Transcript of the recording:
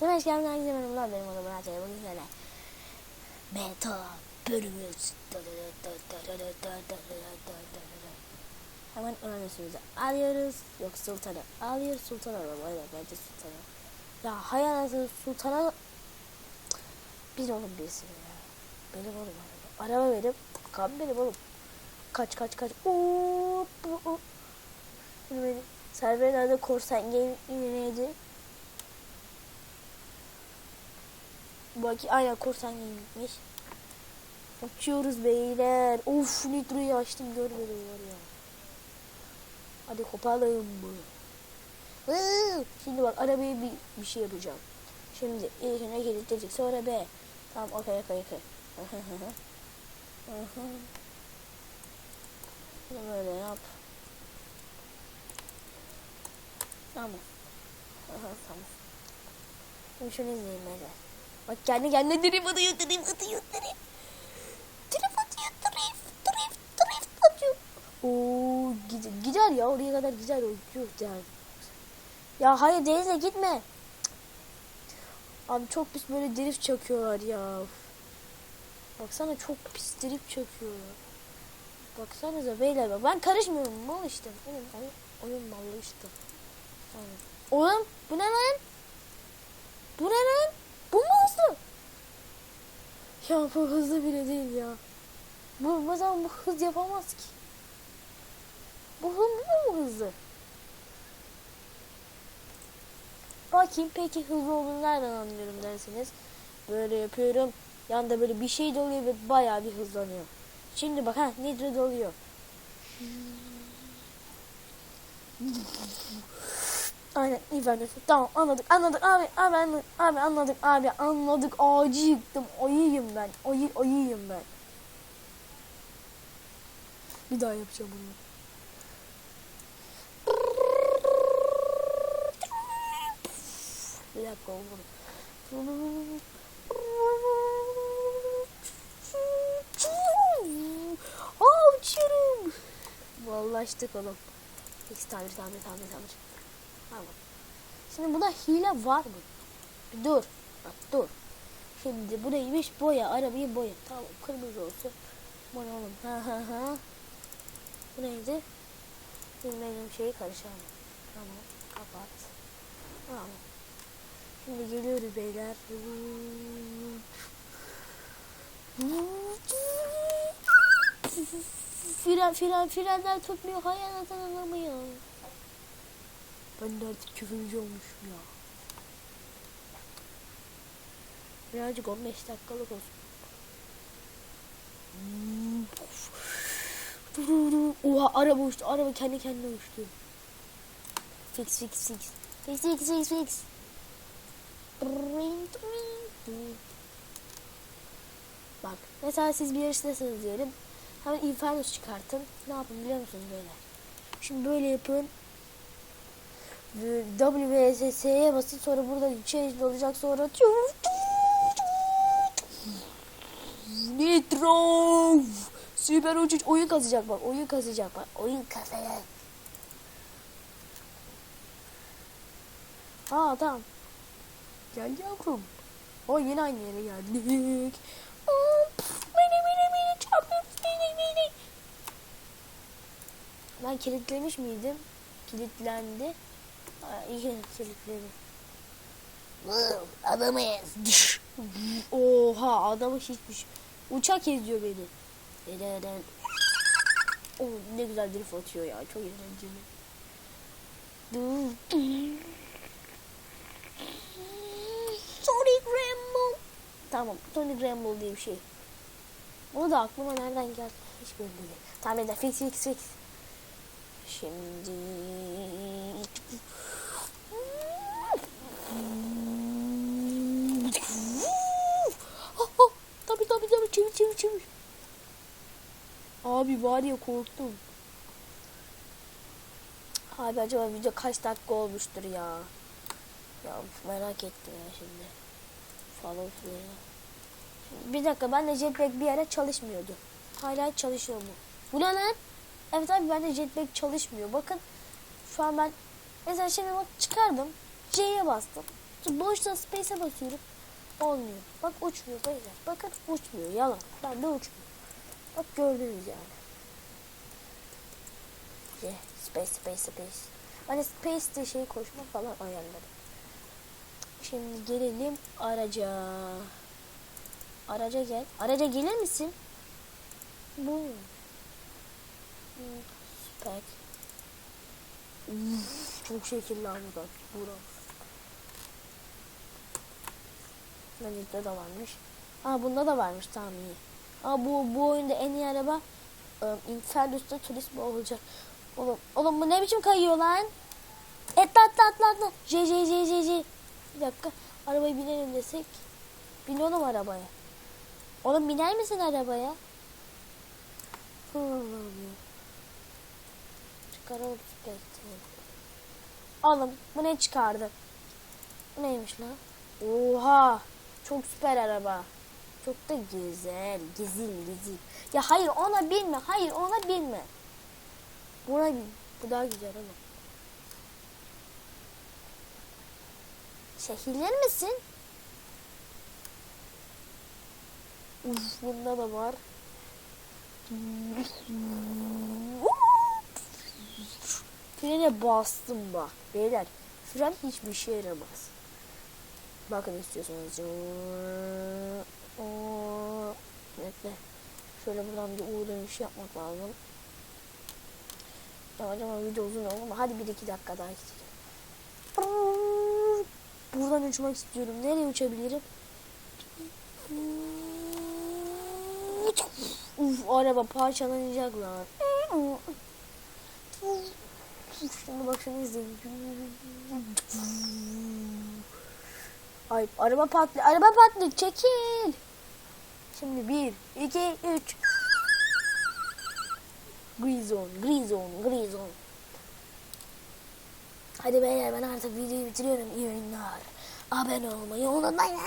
Savaş gelmeden herkese merhabalar benim adım Murat Bugün sizlerle Beta bölümümüz. Hemen sözü alıyoruz Yok sultanı. Alıyoruz sultanı alalım. Aynen bence sultanı Ya hay anasını sultana Bir oğlum birisi ya. Benim oğlum araba Araba benim. Kan benim oğlum. Kaç kaç kaç. Beni Server nerede korsan game neydi? Bak aynen korsan gitmiş. Uçuyoruz beyler. Of nitroyu açtım görmedim var ya. Hadi kopalım Şimdi bak arabaya bir, bir şey yapacağım. Şimdi ilkine kilitledik sonra B. Tamam okey okey okey. Bunu böyle yap. Tamam. Aha, tamam. Şimdi şunu izleyin beyler. Bak kendi kendine drip atıyor, drip atıyor, drip. Drip atıyor, drip, drip, drip atıyor. Oo, gider, gider ya oraya kadar gider o. Yuh der. Ya hayır Deniz'e gitme. Abi çok pis böyle drift çakıyorlar ya. Baksana çok pis drift çakıyorlar. Baksanıza beyler bak ben karışmıyorum mal işte. Oyun, oyun, oyun mallı işte. Oğlum bu ne lan? Bu ne lan? Hızlı? Ya bu hızlı bile değil ya. Bu, bu zaman bu hız yapamaz ki. Bu hız bu mu hızlı? Bakayım peki hızlı olduğunu nereden anlıyorum dersiniz. Böyle yapıyorum. Yanda böyle bir şey doluyor ve bayağı bir hızlanıyor. Şimdi bak ha nitro doluyor. Aynen İbrahim. Tamam anladık anladık abi abi anladık abi anladık abi anladık ağacı yıktım ayıyım ben ayı ayıyım ben. Bir daha yapacağım bunu. Bir dakika. Aa uçuyorum. Vallahi açtık oğlum. X tamir tamir tamir tamir. Tamam. Şimdi bunda hile var mı? Bir dur. Bak dur. Şimdi bu neymiş? Boya. Arabayı boya. Tamam kırmızı olsun. Boya oğlum. Ha ha ha. Bu neydi? Bilmediğim şeyi karışamam. Tamam. Kapat. Tamam. Şimdi geliyoruz beyler. Fren, fren, frenler tutmuyor. Hayal anlamıyor. Ben de artık küfürcü olmuşum ya. Birazcık 15 dakikalık olsun. Oha araba uçtu. Araba kendi kendine uçtu. Fix fix fix. Fix fix fix fix. Bak mesela siz bir yarıştasınız diyelim. Hemen Infernus çıkartın. Ne yapın biliyor musunuz böyle? Şimdi böyle yapın. WSS'ye basın sonra burada change olacak sonra Nitro Süper uçuş oyun kazacak bak oyun kazacak bak oyun kazacak. Aa tamam. Gel yavrum O yine aynı yere geldik. Ben kilitlemiş miydim? Kilitlendi İyi kilitledi. Adamı ez. Oha adamı hiçmiş. Uçak eziyor beni. Neden? Oh, ne güzel drift atıyor ya. Çok eğlenceli. Sonic Rambo. Tamam. Sonic Rambo diye bir şey. Onu da aklıma nereden geldi? Hiç belli değil. Tamam eder. Fix fix fix. Şimdi Abi var ya korktum. Abi acaba video kaç dakika olmuştur ya? Ya merak ettim ya şimdi. Falan filan. Bir dakika ben de jetpack bir ara çalışmıyordu. Hala çalışıyor mu? Bu ne lan? Evet abi bende jetpack çalışmıyor. Bakın şu an ben mesela şimdi bak çıkardım. C'ye bastım. Boşta space'e basıyorum. Olmuyor. Bak uçmuyor beyler. Bakın uçmuyor. Yalan. Ben de uçmuyor. Bak gördünüz yani. Yeah, space space space. Hani space de şey koşma falan ayarladım. Şimdi gelelim araca. Araca gel. Araca gelir misin? Bu. Hmm, Süper. Uf, çok şekilli bak. Burak. Magic'te de varmış. Aa bunda da varmış tamam iyi. Aa bu bu oyunda en iyi araba ıı, Infernus'ta Turismo olacak. Oğlum, oğlum bu ne biçim kayıyor lan? Etla atla atla atla. J J J J J. Bir dakika. Arabaya binelim desek. Bin oğlum arabaya. Oğlum biner misin arabaya? Çıkaralım spektrimi. Oğlum bu ne çıkardı? Bu neymiş lan? Oha. Çok süper araba. Çok da güzel. Gizil gizil. Ya hayır ona binme. Hayır ona binme. Buna bin. Bu daha güzel ama. Şehirler misin? Uf, bunda da var. Frene bastım bak. Beyler fren hiçbir şey yaramaz. Bakın istiyorsanız. Bekle. Şöyle buradan bir U dönüşü yapmak lazım. Ya acaba video uzun olur mu? Hadi bir iki dakika daha gideceğim. Buradan uçmak istiyorum. Nereye uçabilirim? Uf araba parçalanacak lan. Şimdi bak şunu izleyin. Ay araba patlıyor. Araba patlıyor. Çekil. Şimdi bir, iki, üç. Zone, green zone. Hadi beyler ben artık videoyu bitiriyorum. İyi oyunlar. Abone olmayı unutmayın.